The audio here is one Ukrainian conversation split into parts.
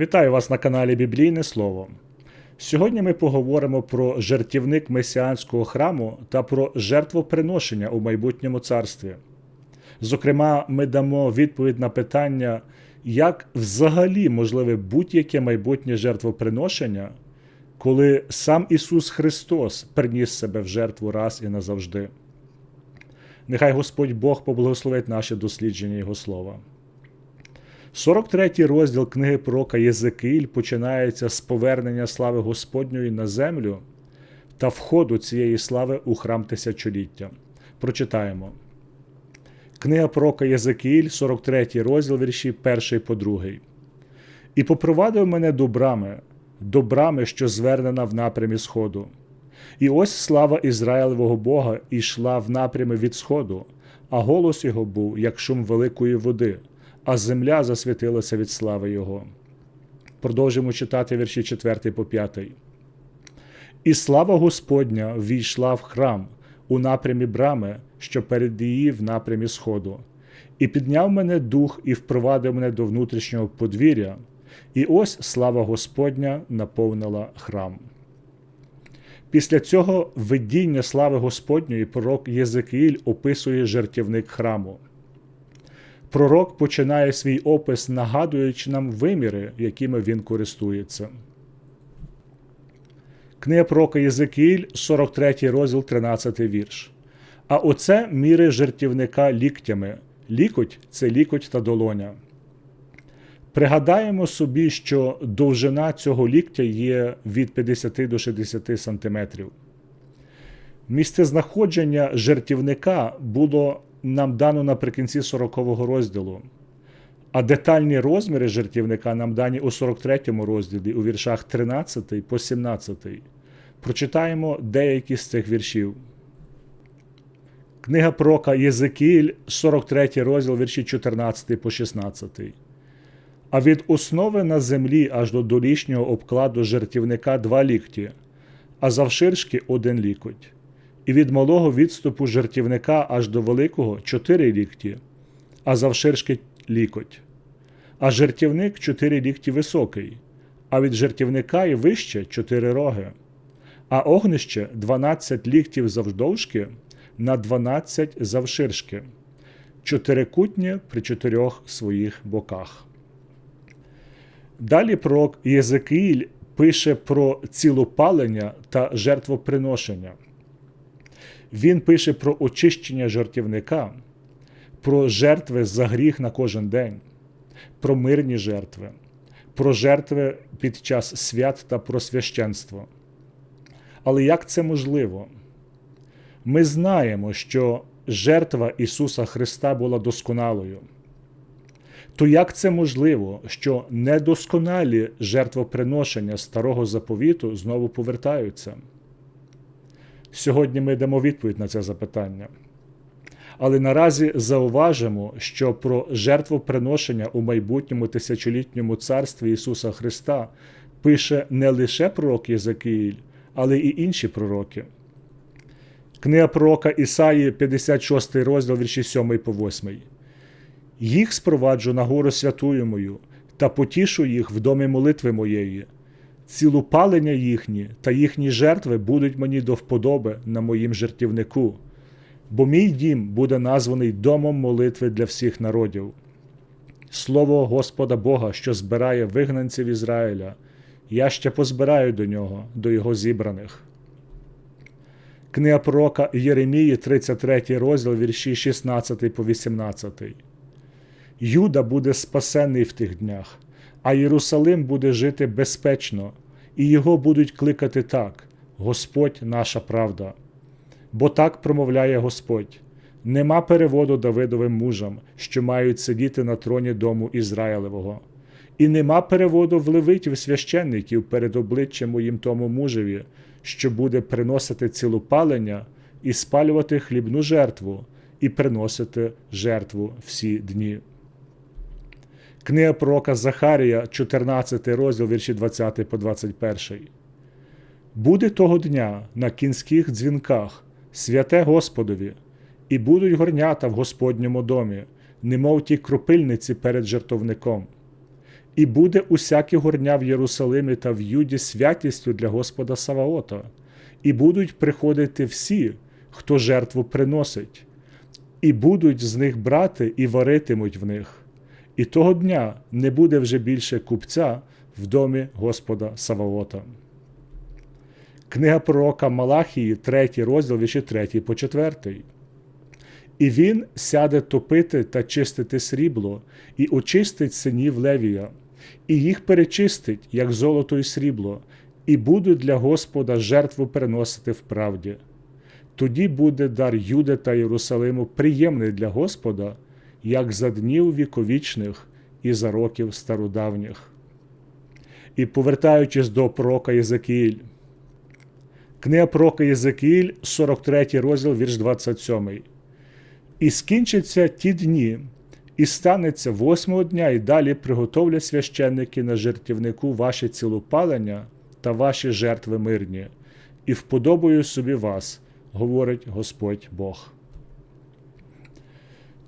Вітаю вас на каналі Біблійне Слово. Сьогодні ми поговоримо про жертівник месіанського храму та про жертвоприношення у майбутньому царстві. Зокрема, ми дамо відповідь на питання, як взагалі можливе будь-яке майбутнє жертвоприношення, коли сам Ісус Христос приніс себе в жертву раз і назавжди. Нехай Господь Бог поблагословить наше дослідження Його слова. 43 розділ книги пророка Єзекиїль починається з повернення слави Господньої на землю та входу цієї слави у храм тисячоліття. Прочитаємо. Книга пророка Єзекиїль, 43 розділ вірші 1 по 2. І попровадив мене до брами, до брами, що звернена в напрямі Сходу. І ось слава Ізраїлевого Бога йшла в напрямі від Сходу, а голос його був, як шум великої води, а земля засвітилася від слави Його. Продовжимо читати вірші 4 по 5. І слава Господня війшла в храм у напрямі брами, що перед її в напрямі Сходу, і підняв мене дух і впровадив мене до внутрішнього подвір'я, і ось слава Господня наповнила храм. Після цього видіння слави Господньої пророк Єзекіїль описує жертівник храму. Пророк починає свій опис, нагадуючи нам виміри, якими він користується. Книга пророка Єзекіїль, 43 розділ, 13 вірш. А оце міри жертівника ліктями. Лікоть це лікоть та долоня. Пригадаємо собі, що довжина цього ліктя є від 50 до 60 см. Місце знаходження жертівника було нам дано наприкінці 40-го розділу, а детальні розміри жертівника нам дані у 43-му розділі у віршах 13 по 17. Прочитаємо деякі з цих віршів. Книга пророка Єзекіїль, 43 розділ, вірші 14 по 16. А від основи на землі аж до долішнього обкладу жертівника два лікті, а завширшки один лікоть. І від малого відступу жертівника аж до великого чотири лікті, а завширшки лікоть. А жертівник чотири лікті високий, а від жертівника і вище чотири роги, а огнище дванадцять ліктів завдовжки на дванадцять завширшки, чотирикутнє при чотирьох своїх боках. Далі пророк Єзекиїль пише про цілопалення та жертвоприношення. Він пише про очищення жертівника, про жертви за гріх на кожен день, про мирні жертви, про жертви під час свят та про священство. Але як це можливо? Ми знаємо, що жертва Ісуса Христа була досконалою. То як це можливо, що недосконалі жертвоприношення старого заповіту знову повертаються? Сьогодні ми дамо відповідь на це запитання. Але наразі зауважимо, що про жертвоприношення у майбутньому тисячолітньому царстві Ісуса Христа пише не лише пророк Єзекиїль, але й інші пророки. Книга пророка Ісаї, 56 розділ вірші 7 по 8. Їх спроваджу на гору святую мою та потішу їх в домі молитви моєї. Цілупалення їхні та їхні жертви будуть мені до вподоби на моїм жертівнику, бо мій дім буде названий домом молитви для всіх народів. Слово Господа Бога, що збирає вигнанців Ізраїля, я ще позбираю до нього, до його зібраних. Книга пророка Єремії, 33 розділ, вірші 16 по 18. Юда буде спасений в тих днях, а Єрусалим буде жити безпечно, і його будуть кликати так: Господь наша правда. Бо так промовляє Господь: нема переводу Давидовим мужам, що мають сидіти на троні дому Ізраїлевого, і нема переводу в левитів священників перед обличчям моїм тому мужеві, що буде приносити цілопалення і спалювати хлібну жертву, і приносити жертву всі дні. Книга пророка Захарія, 14 розділ вірші 20 по 21. Буде того дня на кінських дзвінках святе Господові, і будуть горнята в Господньому домі, немов ті кропильниці перед жертовником. І буде усякі горня в Єрусалимі та в Юді святістю для Господа Саваота, і будуть приходити всі, хто жертву приносить, і будуть з них брати і варитимуть в них. І того дня не буде вже більше купця в домі Господа Саваота. Книга пророка Малахії, 3 розділ, вірші 3 по 4. І він сяде топити та чистити срібло, і очистить синів Левія, і їх перечистить, як золото і срібло, і будуть для Господа жертву переносити в правді. Тоді буде дар Юди та Єрусалиму приємний для Господа, як за днів віковічних і за років стародавніх. І повертаючись до пророка Єзекіїль, книга пророка Єзекіїль, 43 розділ, вірш 27. І скінчаться ті дні, і станеться восьмого дня, і далі приготовлять священники на жертівнику ваші цілопалення та ваші жертви мирні, і вподобаю собі вас, говорить Господь Бог.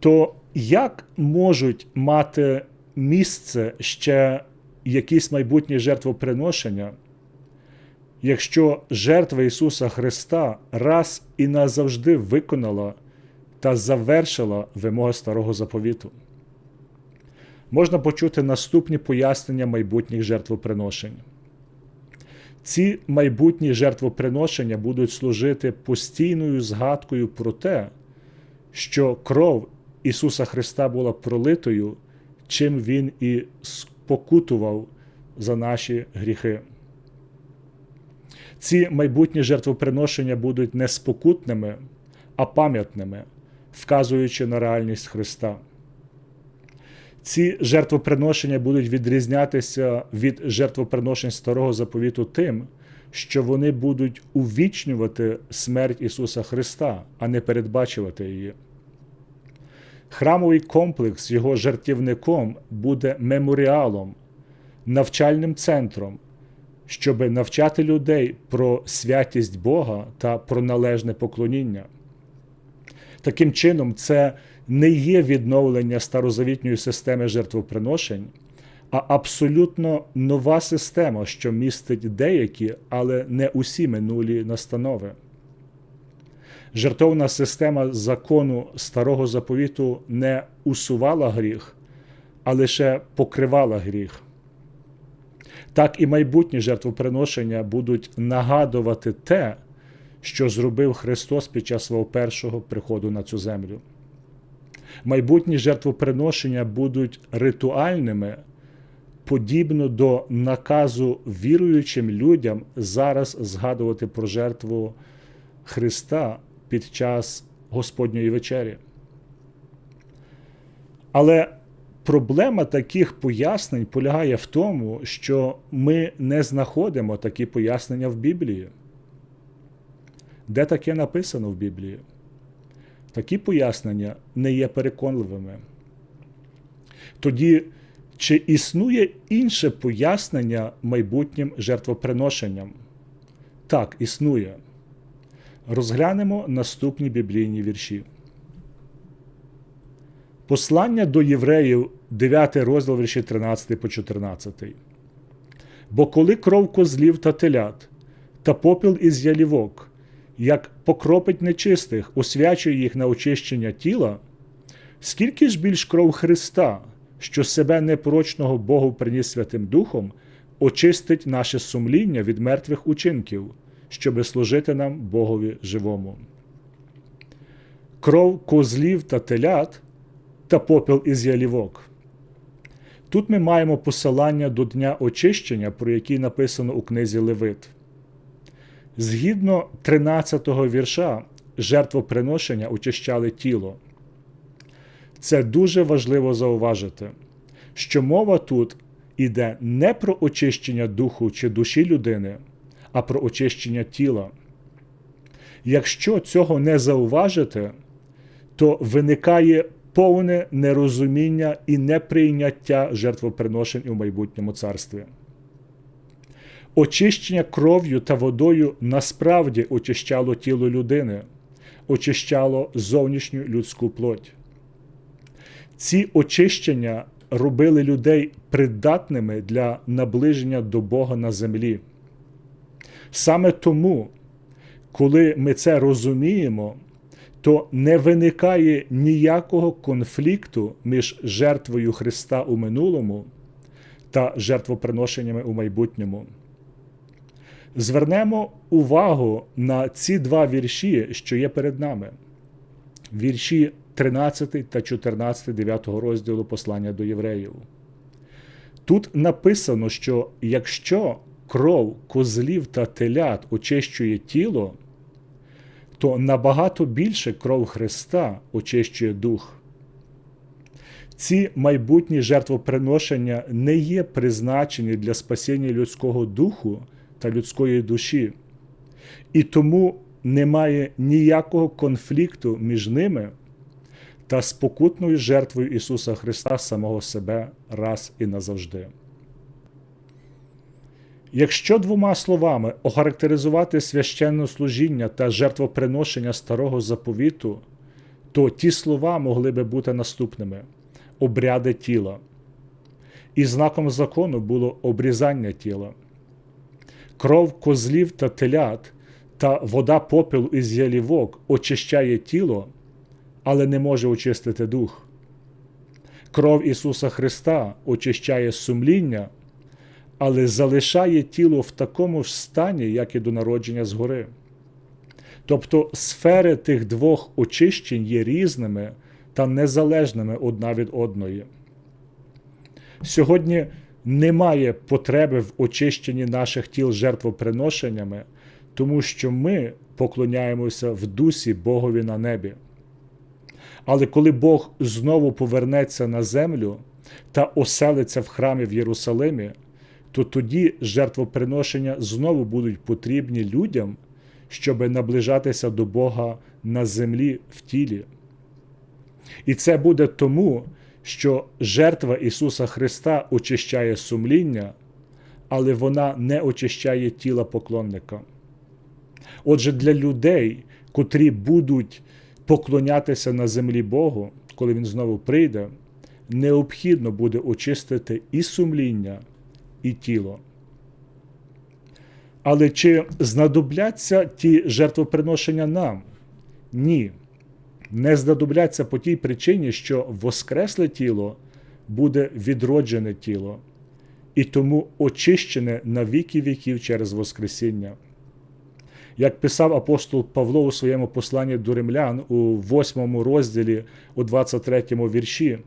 То як можуть мати місце ще якісь майбутні жертвоприношення, якщо жертва Ісуса Христа раз і назавжди виконала та завершила вимоги старого заповіту? Можна почути наступні пояснення майбутніх жертвоприношень. Ці майбутні жертвоприношення будуть служити постійною згадкою про те, що кров Ісуса Христа була пролитою, чим Він і спокутував за наші гріхи. Ці майбутні жертвоприношення будуть не спокутними, а пам'ятними, вказуючи на реальність Христа. Ці жертвоприношення будуть відрізнятися від жертвоприношень старого заповіту тим, що вони будуть увічнювати смерть Ісуса Христа, а не передбачувати її. Храмовий комплекс його жертівником буде меморіалом, навчальним центром, щоб навчати людей про святість Бога та про належне поклоніння. Таким чином, це не є відновлення старозавітньої системи жертвоприношень, а абсолютно нова система, що містить деякі, але не усі минулі настанови. Жертовна система закону старого заповіту не усувала гріх, а лише покривала гріх. Так і майбутні жертвоприношення будуть нагадувати те, що зробив Христос під час свого першого приходу на цю землю. Майбутні жертвоприношення будуть ритуальними, подібно до наказу віруючим людям зараз згадувати про жертву Христа під час Господньої вечері. Але проблема таких пояснень полягає в тому, що ми не знаходимо такі пояснення в Біблії. Де таке написано в Біблії? Такі пояснення не є переконливими. Тоді, чи існує інше пояснення майбутнім жертвоприношенням? Так, існує. Розглянемо наступні біблійні вірші. Послання до євреїв, 9 розділ вірші 13 по 14. Бо коли кров козлів та телят, та попіл із ялівок, як покропить нечистих, освячує їх на очищення тіла, скільки ж більш кров Христа, що себе непорочного Богу приніс Святим Духом, очистить наше сумління від мертвих учинків, щоби служити нам Богові живому. Кров козлів та телят та попіл із ялівок. Тут ми маємо посилання до Дня очищення, про який написано у книзі Левит. Згідно 13-го вірша, жертвоприношення очищали тіло. Це дуже важливо зауважити, що мова тут іде не про очищення духу чи душі людини, а про очищення тіла. Якщо цього не зауважити, то виникає повне нерозуміння і неприйняття жертвоприношень у майбутньому царстві. Очищення кров'ю та водою насправді очищало тіло людини, очищало зовнішню людську плоть. Ці очищення робили людей придатними для наближення до Бога на землі. Саме тому, коли ми це розуміємо, то не виникає ніякого конфлікту між жертвою Христа у минулому та жертвоприношеннями у майбутньому. Звернемо увагу на ці два вірші, що є перед нами. Вірші 13 та 14 9 розділу послання до євреїв. Тут написано, що якщо кров козлів та телят очищує тіло, то набагато більше кров Христа очищує дух. Ці майбутні жертвоприношення не є призначені для спасіння людського духу та людської душі, і тому немає ніякого конфлікту між ними та спокутною жертвою Ісуса Христа самого себе раз і назавжди. Якщо двома словами охарактеризувати священне служіння та жертвоприношення старого заповіту, то ті слова могли би бути наступними: обряди тіла. І знаком закону було обрізання тіла, кров козлів та телят та вода попелу із ялівок очищає тіло, але не може очистити дух. Кров Ісуса Христа очищає сумління але залишає тіло в такому ж стані, як і до народження згори. Тобто сфери тих двох очищень є різними та незалежними одна від одної. Сьогодні немає потреби в очищенні наших тіл жертвоприношеннями, тому що ми поклоняємося в дусі Богові на небі. Але коли Бог знову повернеться на землю та оселиться в храмі в Єрусалимі, то тоді жертвоприношення знову будуть потрібні людям, щоб наближатися до Бога на землі в тілі. І це буде тому, що жертва Ісуса Христа очищає сумління, але вона не очищає тіла поклонника. Отже, для людей, котрі будуть поклонятися на землі Богу, коли Він знову прийде, необхідно буде очистити і сумління, і тіло. Але чи знадобляться ті жертвоприношення нам? Ні. Не знадобляться по тій причині, що воскресле тіло буде відроджене тіло, і тому очищене на віки віків через Воскресіння. Як писав апостол Павло у своєму посланні до римлян у 8 розділі у 23 вірші,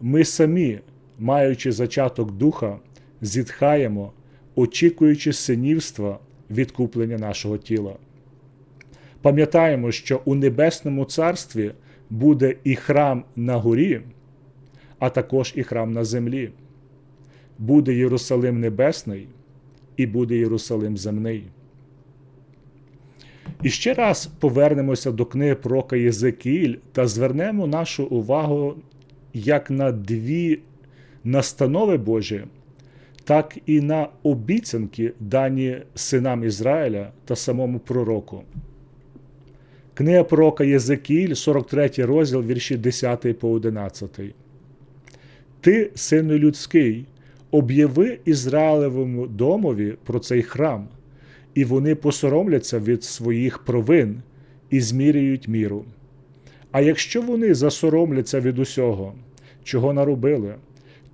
ми самі, маючи зачаток духа, зітхаємо, очікуючи синівства відкуплення нашого тіла. Пам'ятаємо, що у Небесному Царстві буде і храм на горі, а також і храм на землі. Буде Єрусалим Небесний і буде Єрусалим земний. І ще раз повернемося до книги пророка Єзекіїль та звернемо нашу увагу як на дві настанови Божі, так і на обіцянки, дані синам Ізраїля та самому пророку. Книга пророка Єзекіїль, 43 розділ, вірші 10 по 11. Ти, сину людський, об'яви Ізраїлевому домові про цей храм, і вони посоромляться від своїх провин і зміряють міру. А якщо вони засоромляться від усього, чого наробили,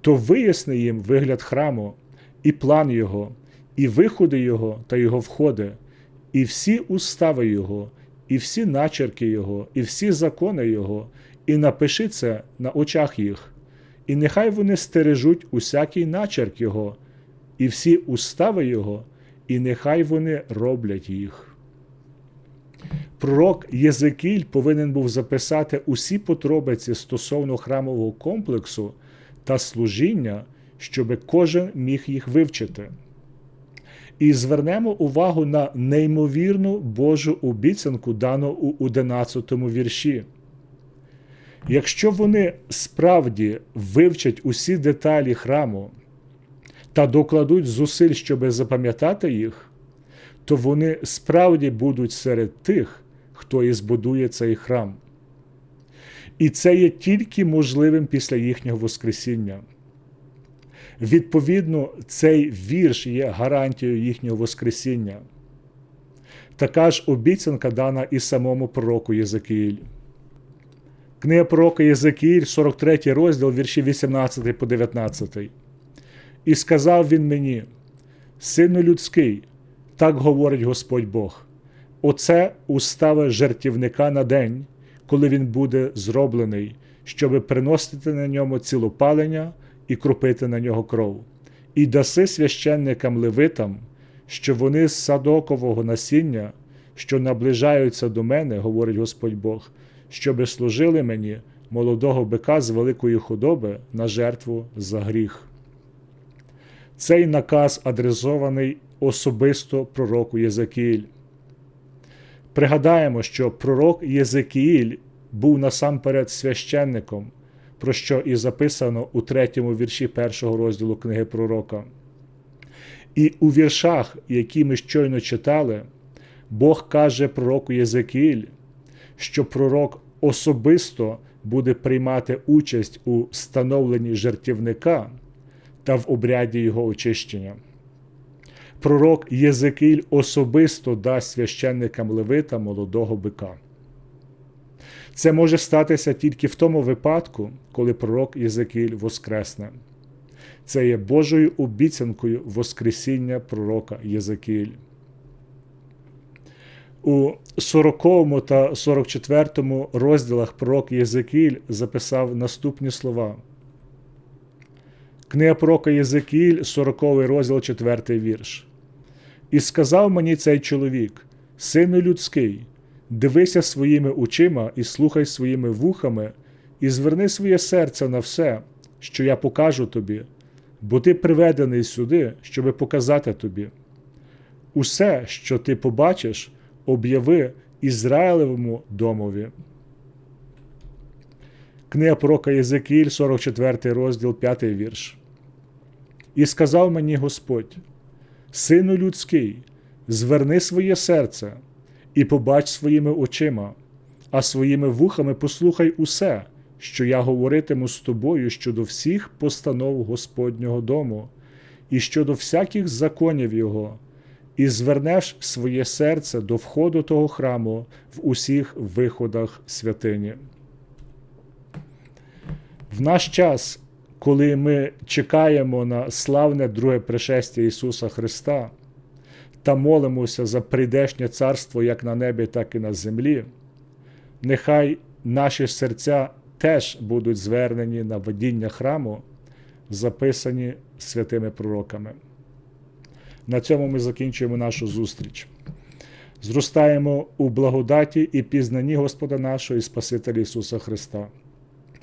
то виясни їм вигляд храму, і план його, і виходи його та його входи, і всі устави Його, і всі начерки Його, і всі закони Його, і напиши це на очах їх, і нехай вони стережуть усякий начерк Його, і всі устави Його, і нехай вони роблять їх. Пророк Єзекіль повинен був записати усі подробиці стосовно храмового комплексу та служіння, щоб кожен міг їх вивчити. І звернемо увагу на неймовірну Божу обіцянку, дану у 11 вірші. Якщо вони справді вивчать усі деталі храму та докладуть зусиль, щоб запам'ятати їх, то вони справді будуть серед тих, хто і збудує цей храм. І це є тільки можливим після їхнього Воскресіння. Відповідно, цей вірш є гарантією їхнього Воскресіння. Така ж обіцянка дана і самому пророку Єзекіїль. Книга пророка Єзекіїль, 43 розділ, вірші 18 по 19. І сказав він мені: Сину людський, так говорить Господь Бог. Оце устави жертівника на день, коли він буде зроблений, щоби приносити на ньому цілопалення і крупити на нього кров, і даси священникам левитам, що вони з садокового насіння, що наближаються до мене, говорить Господь Бог, щоби служили мені молодого бика з великої худоби на жертву за гріх. Цей наказ адресований особисто пророку Єзекіїль. Пригадаємо, що пророк Єзекіїль був насамперед священником, про що і записано у третьому вірші першого розділу книги Пророка. І у віршах, які ми щойно читали, Бог каже пророку Єзекіїль, що пророк особисто буде приймати участь у становленні жертівника та в обряді його очищення. Пророк Єзекіль особисто дасть священникам Левита молодого бика. Це може статися тільки в тому випадку, коли пророк Єзекіль воскресне. Це є Божою обіцянкою Воскресіння пророка Єзекіль. У 40 та 44 розділах пророк Єзекіль записав наступні слова. Книга пророка Єзекіль, 40 розділ, 4 вірш. І сказав мені цей чоловік, сину людський, дивися своїми очима і слухай своїми вухами, і зверни своє серце на все, що я покажу тобі, бо ти приведений сюди, щоби показати тобі. Усе, що ти побачиш, об'яви Ізраїлевому домові. Книга пророка Єзекіїль, 44 розділ, 5 вірш. І сказав мені Господь: Сину людський, зверни своє серце і побач своїми очима, а своїми вухами послухай усе, що я говоритиму з тобою щодо всіх постанов Господнього дому, і щодо всяких законів Його, і звернеш своє серце до входу того храму в усіх виходах святині. В наш час, коли ми чекаємо на славне друге пришестя Ісуса Христа та молимося за прийдешнє царство як на небі, так і на землі, нехай наші серця теж будуть звернені на водіння храму, записані святими пророками. На цьому ми закінчуємо нашу зустріч. Зростаємо у благодаті і пізнанні Господа нашого і Спасителя Ісуса Христа.